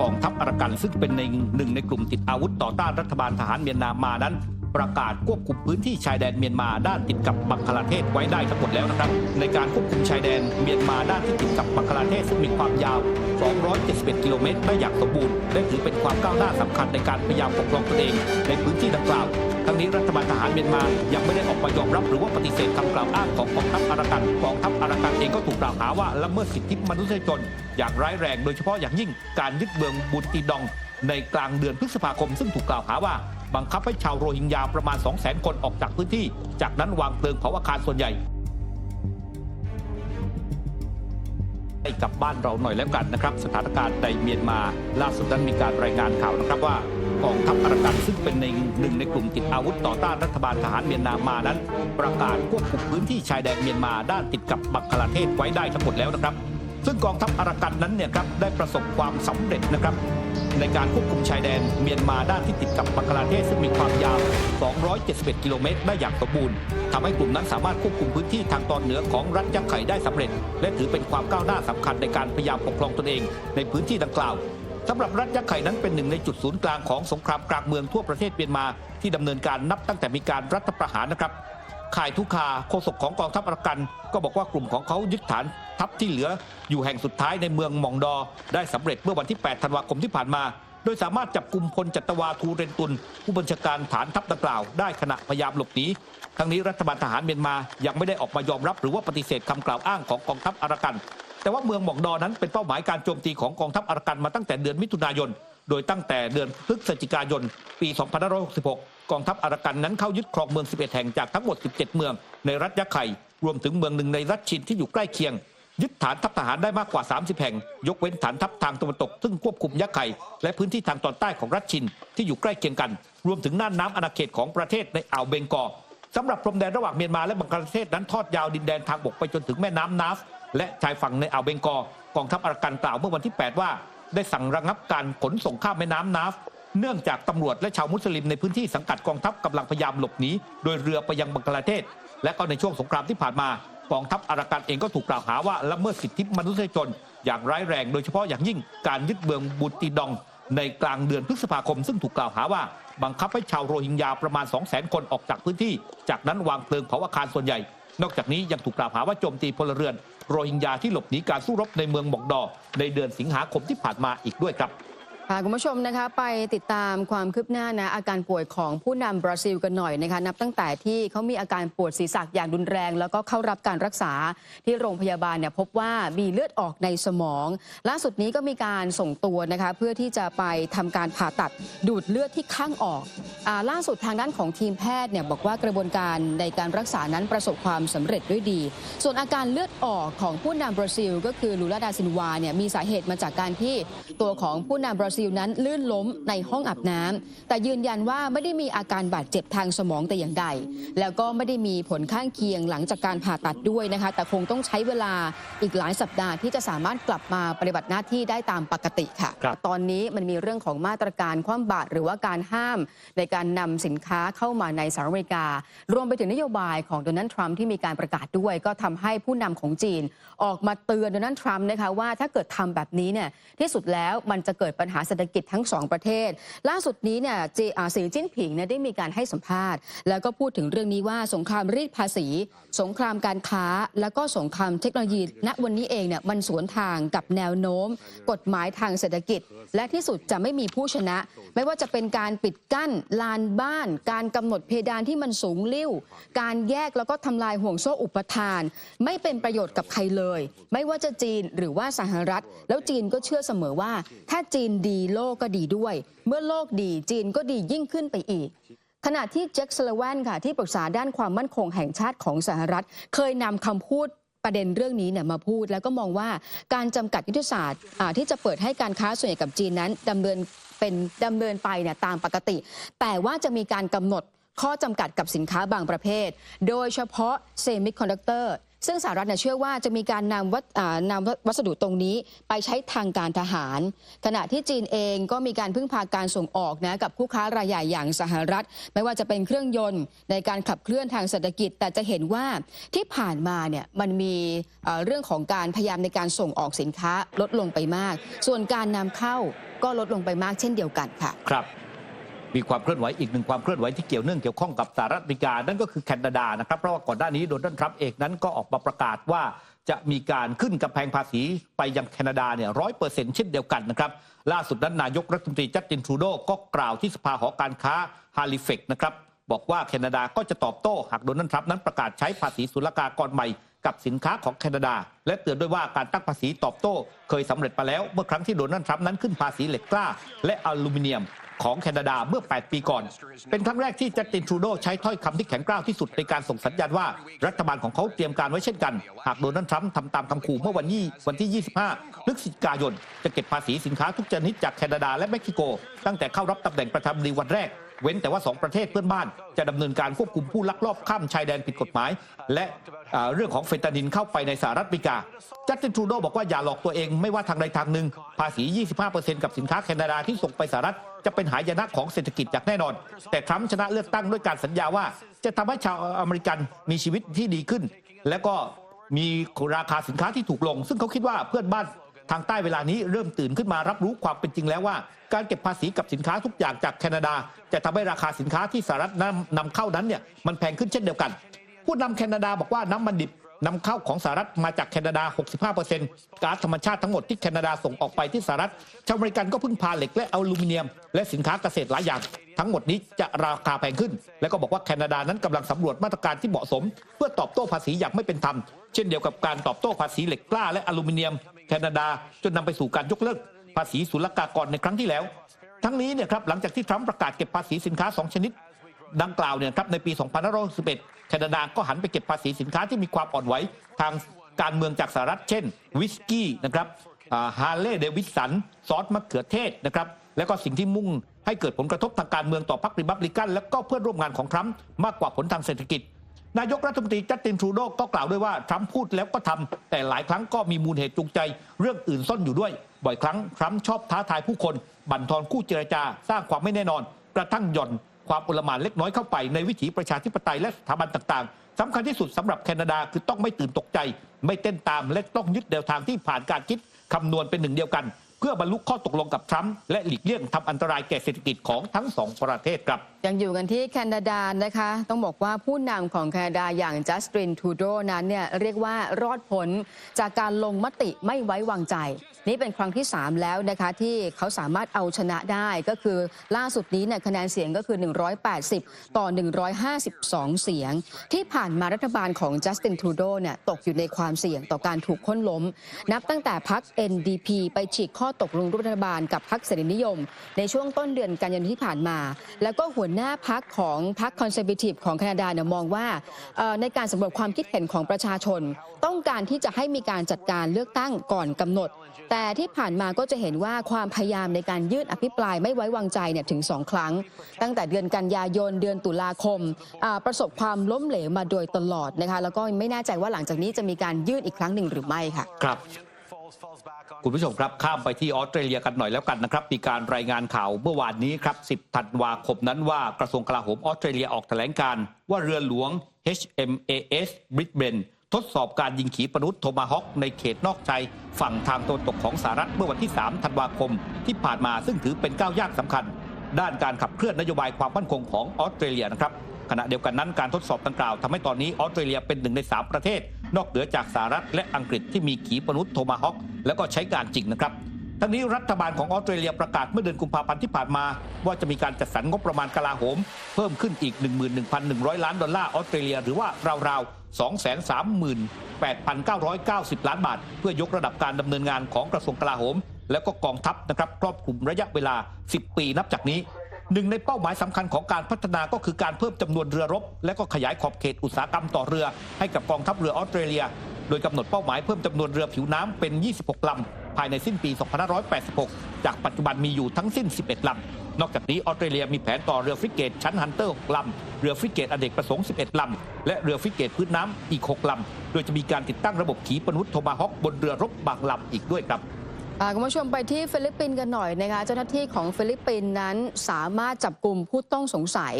กองทัพอารักันซึ่งเป็นในหนึ่งในกลุ่มติดอาวุธต่อต้านรัฐบาลทหารเมียนมามานั้น ประกาศควบคุมพื้นที่ชายแดนเมียนมาด้านติดกับบังคลาเทศไว้ได้ทั้งหมดแล้วนะครับ ในการควบคุมชายแดนเมียนมาด้านที่ติดกับบังคลาเทศซึ่งมีความยาว 271 กิโลเมตรได้อย่างสมบูรณ์และถือเป็นความก้าวหน้าสำคัญในการพยายามปกครองตนเองในพื้นที่ดังกล่าวทั้งนี้รัฐบาลทหารเมียนมายังไม่ได้ออกมายอมรับหรือว่าปฏิเสธคำกล่าวอ้างของกองทัพอารักันกองทัพอารักันเองก็ถูกกล่าวหาว่าละเมิดสิทธิมนุษยชนอย่างร้ายแรงโดยเฉพาะอย่างยิ่งการยึดเมืองบูติดองในกลางเดือนพฤษภาคมซึ่งถูกกล่าวหาว่า บังคับให้ชาวโรฮิงญาประมาณ 200,000 คนออกจากพื้นที่ จากนั้นวางเพลิงเผาอาคารส่วนใหญ่ให้กับบ้านเราหน่อยแล้วกันนะครับ สถานการณ์ในเมียนมา ล่าสุดนั้นมีการรายงานข่าวนะครับว่ากองทัพอารักันซึ่งเป็นในหนึ่งในกลุ่มติดอาวุธต่อต้านรัฐบาลทหารเมียนมามานั้น ประกาศควบคุมพื้นที่ชายแดนเมียนมาด้านติดกับบังคลาเทศไว้ได้ทั้งหมดแล้วนะครับ ซึ่งกองทัพอารักันนั้นเนี่ยครับได้ประสบความสำเร็จนะครับ ในการควบคุมชายแดนเมียนมาด้านที่ติดกับบังคลาเทศซึ่งมีความยาว 271 กิโลเมตรได้อย่างสมบูรณ์ทำให้กลุ่มนั้นสามารถควบคุมพื้นที่ทางตอนเหนือของรัฐยักษ์ไข่ได้สำเร็จ และถือเป็นความก้าวหน้าสำคัญในการพยายามปกครองตนเอง ในพื้นที่ดังกล่าวสำหรับรัฐยักษ์ไข่นั้นเป็นหนึ่งในจุดศูนย์กลางของสงครามกลางเมืองทั่วประเทศเมียนมา ที่ดำเนินการนับตั้งแต่มีการรัฐประหารนะครับข่ายทุกคาโฆษกของกองทัพอารักัน ก็บอกว่ากลุ่มของเขายึดฐาน ทัพที่เหลืออยู่แห่งสุดท้ายในเมืองมองดอ ได้สำเร็จเมื่อวันที่ 8 ธันวาคมที่ผ่านมา โดยสามารถจับกลุ่มพลจัตวาทูเรนตุน ผู้บัญชาการฐานทัพดังกล่าว ได้ขณะพยายามหลบหนีทั้งนี้รัฐบาลทหารเมียนมายังไม่ได้ออกมายอมรับหรือว่าปฏิเสธคำกล่าวอ้างของกองทัพอารักัน แต่ว่าเมืองหมองดอนั้นเป็นเป้าหมายการโจมตีของกองทัพอารักันมาตั้งแต่เดือนมิถุนายน โดยตั้งแต่เดือนพฤศจิกายน ปี 2566 กองทัพอารักันนั้นเข้ายึดครองเมือง 11 แห่งจากทั้งหมด 17 เมืองในรัฐยะไข่ รวมถึงเมืองหนึ่งในรัฐชินที่อยู่ใกล้เคียง ยึดฐานทัพทหารได้มากกว่า 30 แห่ง ยกเว้นฐานทัพทางตะวันตก ซึ่งควบคุมยะไข่และพื้นที่ทางตอนใต้ของรัฐชินที่อยู่ใกล้เคียงกัน รวมถึงน่านน้ำอาณาเขตของประเทศในอ่าวเบงกอลสำหรับพรมแดนระหว่างเมียนมาและบังกลาเทศนั้นทอดยาวดินแดนทางบกไปจนถึงแม่น้ำนาฟและชายฝั่งในอ่าวเบงกอกองทัพอารักันกล่าวเมื่อวันที่ 8 ว่า ได้สั่งระงับการขนส่งข้ามแม่น้ำนาฟเนื่องจากตำรวจและชาวมุสลิมในพื้นที่สังกัดกองทัพกำลังพยายามหลบหนีโดยเรือไปยังบังกลาเทศ และก็ในช่วงสงครามที่ผ่านมา กองทัพอารักันเองก็ถูกกล่าวหาว่าละเมิดสิทธิมนุษยชนอย่างร้ายแรง โดยเฉพาะอย่างยิ่งการยึดเมืองบูติดองในกลางเดือนพฤษภาคม ซึ่งถูกกล่าวหาว่า บังคับให้ชาวโรฮิงญาประมาณ 200,000 คนออกจากพื้นที่ จากนั้นวางเพลิงเผาอาคารส่วนใหญ่ นอกจากนี้ยังถูกกล่าวหาว่าโจมตีพลเรือน โรฮิงญาที่หลบหนีการสู้รบในเมืองหมอกดอในเดือนสิงหาคมที่ผ่านมาอีกด้วยครับ ค่ะคุณผู้ชมนะคะไปติดตามความคืบหน้านะอาการป่วยของผู้นำบราซิลกันหน่อยนะคะนับตั้งแต่ที่เขามีอาการปวดศีรษะอย่างรุนแรง แล้วก็เข้ารับการรักษาที่โรงพยาบาลเนี่ยพบว่ามีเลือดออกในสมอง ล่าสุดนี้ก็มีการส่งตัวนะคะเพื่อที่จะไปทำการผ่าตัดดูดเลือดที่ข้างออกอาล่าสุดทางด้านของทีมแพทย์เนี่ยบอกว่ากระบวนการในการรักษานั้นประสบความสำเร็จด้วยดี ส่วนอาการเลือดออกของผู้นำบราซิล ก็คือลูลาดาซินวาเนี่ยมีสาเหตุมาจากการที่ตัวของผู้นำบราซิลนั้นลื่นล้มในห้องอาบน้ำแต่ยืนยันว่าไม่ได้มีอาการบาดเจ็บทางสมองแต่อย่างใด แล้วก็ไม่ได้มีผลข้างเคียงหลังจากการผ่าตัดด้วยนะคะ แต่คงต้องใช้เวลาอีกหลายสัปดาห์ที่จะสามารถกลับมาปฏิบัติหน้าที่ได้ตามปกติค่ะครับตอนนี้มันมีเรื่องของมาตรการคว่ำบาตรหรือว่าการห้ามในการนำสินค้าเข้ามาในสหรัฐอเมริกา รวมไปถึงนโยบายของโดนัลด์ทรัมป์ที่มีการประกาศด้วย ก็ทำให้ผู้นำของจีน ออกมาเตือนโดนัลด์ทรัมป์นะคะว่าถ้าเกิดทำแบบนี้เนี่ยที่สุดแล้วมันจะเกิดปัญหาเศรษฐกิจทั้งสองประเทศ ล่าสุดนี้เนี่ยจีสีจิ้นผิงเนี่ยได้มีการให้สัมภาษณ์ แล้วก็พูดถึงเรื่องนี้ว่าสงครามรีดภาษี สงครามการค้า แล้วก็สงครามเทคโนโลยี ณวันนี้เองเนี่ยมันสวนทางกับแนวโน้ม กฎหมายทางเศรษฐกิจ และที่สุดจะไม่มีผู้ชนะ ไม่ว่าจะเป็นการปิดกั้นลานบ้าน การกำหนดเพดานที่มันสูงลิ่วการแยกแล้วก็ทำลายห่วงโซ่อุปทาน ไม่เป็นประโยชน์กับใครเลย ไม่ว่าจะจีนหรือว่าสหรัฐ แล้วจีนก็เชื่อเสมอว่าถ้าจีนดีโลกก็ดีด้วย เมื่อโลกดีจีนก็ดียิ่งขึ้นไปอีก ขณะที่แจ็คสลวนค่ะ ที่ปรึกษาด้านความมั่นคงแห่งชาติของสหรัฐ เคยนำคำพูดประเด็นเรื่องนี้เนี่ยมาพูด แล้วก็มองว่าการจำกัดยุทธศาสตร์ที่จะเปิดให้การค้าส่วนใหญ่กับจีนนั้นดำเนินเป็นดำเนินไปเนี่ยตามปกติ แต่ว่าจะมีการกำหนดข้อจำกัดกับสินค้าบางประเภท โดยเฉพาะเซมิคอนดักเตอร์ ซึ่งสหรัฐเชื่อว่าจะมีการนำวัสอ่านำวัสดุตรงนี้ไปใช้ทางการทหาร ขณะที่จีนเองก็มีการพึ่งพาการส่งออกนะกับคู่ค้ารายใหญ่อย่างสหรัฐ ไม่ว่าจะเป็นเครื่องยนต์ในการขับเคลื่อนทางเศรษฐกิจ แต่จะเห็นว่าที่ผ่านมาเนี่ยมันมีเอ่อเรื่องของการพยายามในการส่งออกสินค้าลดลงไปมาก ส่วนการนำเข้าก็ลดลงไปมากเช่นเดียวกันค่ะครับ มีความเคลื่อนไหวอีกหนึ่งความเคลื่อนไหวที่เกี่ยวเนื่องเกี่ยวข้องกับสหรัฐอเมริกา นั่นก็คือแคนาดานะครับ เพราะว่าก่อนหน้านี้โดนัลด์ทรัมป์เองนั้นก็ออกมาประกาศว่าจะมีการขึ้นกำแพงภาษีไปยังแคนาดาเนี่ยร้อยเปอร์เซ็นต์เช่นเดียวกันนะครับ ล่าสุดนั้นนายกรัฐมนตรีจัสตินทรูโดก็กล่าวที่สภาหอการค้าฮาลิเฟกนะครับบอกว่าแคนาดาก็จะตอบโต้หากโดนัลด์ทรัมป์นั้นประกาศใช้ภาษีศุลกากรใหม่กับสินค้าของแคนาดา และเตือนด้วยว่าการตั้งภาษีตอบโต้ เคยสำเร็จมาแล้ว เมื่อครั้งที่โดนัลด์ทรัมป์นั้นขึ้นภาษีเหล็กกล้า และอลูมิเนียม ของแคนาดาเมื่อ 8 ปีก่อน เป็นครั้งแรกที่จัสตินทรูโดใช้ถ้อยคำที่แข็งกร้าวที่สุดในการส่งสัญญาณว่ารัฐบาลของเขาเตรียมการไว้เช่นกัน หากโดนัลด์ทรัมป์ทำตามคำขู่เมื่อวันที่วันที่ 25 พฤศจิกายน จะเก็บภาษีสินค้าทุกชนิดจากแคนาดาและเม็กซิโก ตั้งแต่เข้ารับตำแหน่งประธานาธิบดีวันแรกเว้นแต่ว่า 2 ประเทศเพื่อนบ้านจะดำเนินการควบคุมผู้ลักลอบข้ามชายแดนผิดกฎหมาย และเรื่องของเฟตานินเข้าไปในสหรัฐอเมริกา จัสตินทรูโดบอกว่าอย่าหลอกตัวเองไม่ว่าทางใดทางหนึ่ง ภาษี 25%กับสินค้าแคนาดาที่ส่งไปสหรัฐ จะเป็นหายนะของเศรษฐกิจอย่างแน่นอน แต่ทรัมป์ชนะเลือกตั้งด้วยการสัญญาว่า จะทำให้ชาวอเมริกันมีชีวิตที่ดีขึ้น และก็มีราคาสินค้าที่ถูกลง ซึ่งเขาคิดว่าเพื่อนบ้านทางใต้เวลานี้เริ่มตื่นขึ้นมารับรู้ความเป็นจริงแล้วว่า การเก็บภาษีกับสินค้าทุกอย่างจากแคนาดา จะทำให้ราคาสินค้าที่สหรัฐนำนำเข้านั้นเนี่ยมันแพงขึ้นเช่นเดียวกัน ผู้นำแคนาดาบอกว่าน้ำมันดิบ นำเข้าของสหรัฐมาจากแคนาดา 65%ก๊าซธรรมชาติทั้งหมดที่แคนาดาส่งออกไปที่สหรัฐ ชาวอเมริกันก็พึ่งพาเหล็กและอลูมิเนียม และสินค้าเกษตรหลายอย่าง ทั้งหมดนี้จะราคาแพงขึ้น แล้วก็บอกว่าแคนาดานั้นกำลังสำรวจมาตรการที่เหมาะสม เพื่อตอบโต้ภาษีอย่างไม่เป็นธรรม เช่นเดียวกับการตอบโต้ภาษีเหล็กกล้าและอลูมิเนียม แคนาดาจนนำไปสู่การยกเลิกภาษีศุลกากรในครั้งที่แล้ว ทั้งนี้เนี่ยครับหลังจากที่ทรัมป์ประกาศเก็บภาษีสินค้า 2 ชนิด ดังกล่าวเนี่ยครับในปี2561แคนาดาก็หันไปเก็บภาษีสินค้าที่มีความอ่อนไหวทางการเมืองจากสหรัฐเช่น วิสกี้นะครับฮาร์เลย์เดวิสัน ซอสมะเขือเทศนะครับแล้วก็สิ่งที่มุ่งให้เกิดผลกระทบทางการเมืองต่อพรรคริบับลิกัน และก็เพื่อนร่วมงานของทรัมป์มากกว่าผลทางเศรษฐกิจ นายกรัฐมนตรีจัสตินทรูโดก็กล่าวด้วยว่าทรัมป์พูดแล้วก็ทำแต่หลายครั้งก็มีมูลเหตุจูงใจ เรื่องอื่นซ่อนอยู่ด้วย บ่อยครั้งทรัมป์ชอบท้าทายผู้คน บั่นทอนคู่เจรจา สร้างความไม่แน่นอน กระทั่งหย่อน ความอุลหมานเล็กน้อยเข้าไปในวิถีประชาธิปไตยและสถาบันต่างๆสำคัญที่สุดสำหรับแคนาดาคือต้องไม่ตื่นตกใจ ไม่เต้นตามและต้องยึดแนวทางที่ผ่านการคิดคำนวณเป็นหนึ่งเดียวกัน เพื่อบรรลุข้อตกลงกับทรัมป์และหลีกเลี่ยงทำอันตรายแก่เศรษฐกิจของทั้งสองประเทศครับ ยังอยู่กันที่แคนาดานะคะ ต้องบอกว่าผู้นำของแคนาดาอย่างจัสตินทูโดนั้นเนี่ยเรียกว่ารอดพ้นจากการลงมติไม่ไว้วางใจ นี่เป็นครั้งที่ 3 แล้วนะคะที่เขาสามารถเอาชนะได้ก็คือล่าสุดนี้เนี่ยคะแนนเสียงก็คือ 180 ต่อ 152 เสียง ที่ผ่านมารัฐบาลของจัสตินทูโดเนี่ยตกอยู่ในความเสี่ยงต่อการถูกค้นล้ม นับตั้งแต่พรรค NDP ไปฉีกข้อตกลงร่วมรัฐบาลกับพรรคเสรีนิยม ในช่วงต้นเดือนกันยายนที่ผ่านมา แล้วก็หัวหน้าพักของพรรคคอนเซอร์ t ทีฟของแคนาดาเนี่ยมองว่าในการสำรวจความคิดเห็นของประชาชน ต้องการที่จะให้มีการจัดการเลือกตั้งก่อนกำหนด แต่ที่ผ่านมาก็จะเห็นว่าความพยายามในการยื่นอภิปรายไม่ไว้วางใจเนี่ยถึงสองครั้ง ตั้งแต่เดือนกันยายนเดือนตุลาคม ประสบความล้มเหลวมาโดยตลอดนะคะแล้วก็ไม่แน่ใจว่าหลังจากนี้จะมีการยื่นอีกครั้งหนึ่งหรือไม่ค่ะครับ คุณผู้ชมครับข้ามไปที่ออสเตรเลียกันหน่อยแล้วกันนะครับมีการรายงานข่าวเมื่อวานนี้ครับ 10 ธันวาคมนั้นว่ากระทรวงกลาโหมออสเตรเลียออกแถลงการ ว่าเรือหลวง HMAS Brisbane ทดสอบการยิงขีปนาวุธโทมาฮอคในเขตนอกชายฝั่งทางตะวันตกของสหรัฐเมื่อวันที่ 3 ธันวาคม ที่ผ่านมาซึ่งถือเป็นก้าวยากสำคัญ ด้านการขับเคลื่อนนโยบายความมั่นคงของออสเตรเลียนะครับขณะเดียวกันนั้นการทดสอบดังกล่าวทำให้ตอนนี้ออสเตรเลียเป็นหนึ่งใน 3 ประเทศ นอกเหนือจากสหรัฐและอังกฤษที่มีขีปนาวุธโทมาฮอคแล้วก็ใช้การจริงนะครับทั้งนี้รัฐบาลของออสเตรเลียประกาศเมื่อเดือนกุมภาพันธ์ที่ผ่านมา ว่าจะมีการจัดสรรงบประมาณกลาโหม เพิ่มขึ้นอีก 11,100 ล้านดอลลาร์ออสเตรเลียหรือว่าราวๆ 238,990 ล้านบาท เพื่อยกระดับการดำเนินงานของกระทรวงกลาโหม แล้วก็กองทัพนะครับครอบคลุมระยะเวลา 10 ปีนับจากนี้ หนึ่งในเป้าหมายสำคัญของการพัฒนาก็คือการเพิ่มจำนวนเรือรบ และก็ขยายขอบเขตอุตสาหกรรมต่อเรือ ให้กับกองทัพเรือออสเตรเลีย โดยกำหนดเป้าหมายเพิ่มจำนวนเรือผิวน้ำเป็น 26ลำภายในสิ้นปี 2586 จากปัจจุบันมีอยู่ทั้งสิ้น 11 ลำ นอกจากนี้ออสเตรเลียมีแผนต่อเรือฟริเกตชั้นฮันเตอร์6ลำ เรือฟริเกตอเนกประสงค์ 11 ลำ และเรือฟริเกตพื้นน้ำอีก 6 ลำ โดยจะมีการติดตั้งระบบขีปนาวุธโทมาฮอคบนเรือรบบางลำอีกด้วยครับ คุณผู้ชมไปที่ฟิลิปปินส์กันหน่อยนะคะเจ้าหน้าที่ของฟิลิปปินส์นั้นสามารถจับกลุ่มผู้ต้องสงสัย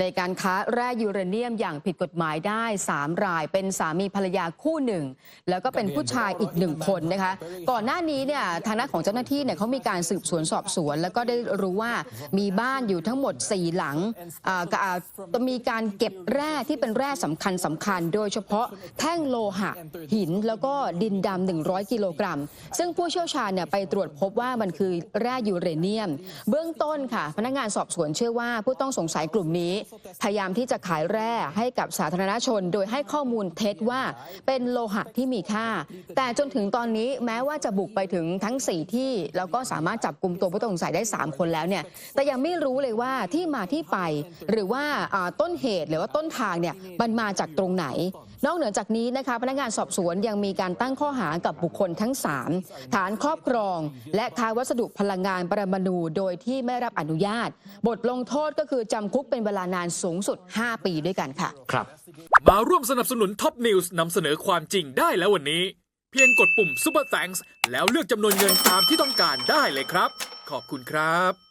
ในการค้าแร่ยูเรเนียมอย่างผิดกฎหมายได้ 3 ราย เป็นสามีภรรยาคู่หนึ่ง แล้วก็เป็นผู้ชายอีกหนึ่งคนนะคะก่อนหน้านี้เนี่ยทางด้านของเจ้าหน้าที่เนี่ยเขามีการสืบสวนสอบสวน แล้วก็ได้รู้ว่ามีบ้านอยู่ทั้งหมด 4 หลังจะมีการเก็บแร่ที่เป็นแร่สำคัญสำคัญ โดยเฉพาะแท่งโลหะหินแล้วก็ดินดำ100 กิโลกรัม ซึ่งผู้เชี่ยวชาญเนี่ยไปตรวจพบว่ามันคือแร่ยูเรเนียม เบื้องต้นค่ะ พนักงานสอบสวนเชื่อว่าผู้ต้องสงสัยกลุ่มนี้ พยายามที่จะขายแร่ให้กับสาธารณชน โดยให้ข้อมูลเท็จว่าเป็นโลหะที่มีค่า แต่จนถึงตอนนี้แม้ว่าจะบุกไปถึงทั้ง 4 ที่ แล้วก็สามารถจับกลุ่มตัวผู้ต้องสงสัยได้ 3 คนแล้วเนี่ยแต่ยังไม่รู้เลยว่าที่มาที่ไป หรือว่าอ่าต้นเหตุหรือว่าต้นทางเนี่ยมันมาจากตรงไหน นอกเหนือจากนี้นะคะพนักงานสอบสวนยังมีการตั้งข้อหากับบุคคลทั้ง 3 ฐานครอบครอง และค้าวัสดุพลังงานปรมาณูโดยที่ไม่รับอนุญาต บทลงโทษก็คือจำคุกเป็นเวลานานสูงสุด 5 ปีด้วยกันค่ะ ครับ มาร่วมสนับสนุนท็อปนิวส์นำเสนอความจริงได้แล้ววันนี้ เพียงกดปุ่ม Super Thanks แล้วเลือกจำนวนเงินตามที่ต้องการได้เลยครับ ขอบคุณครับ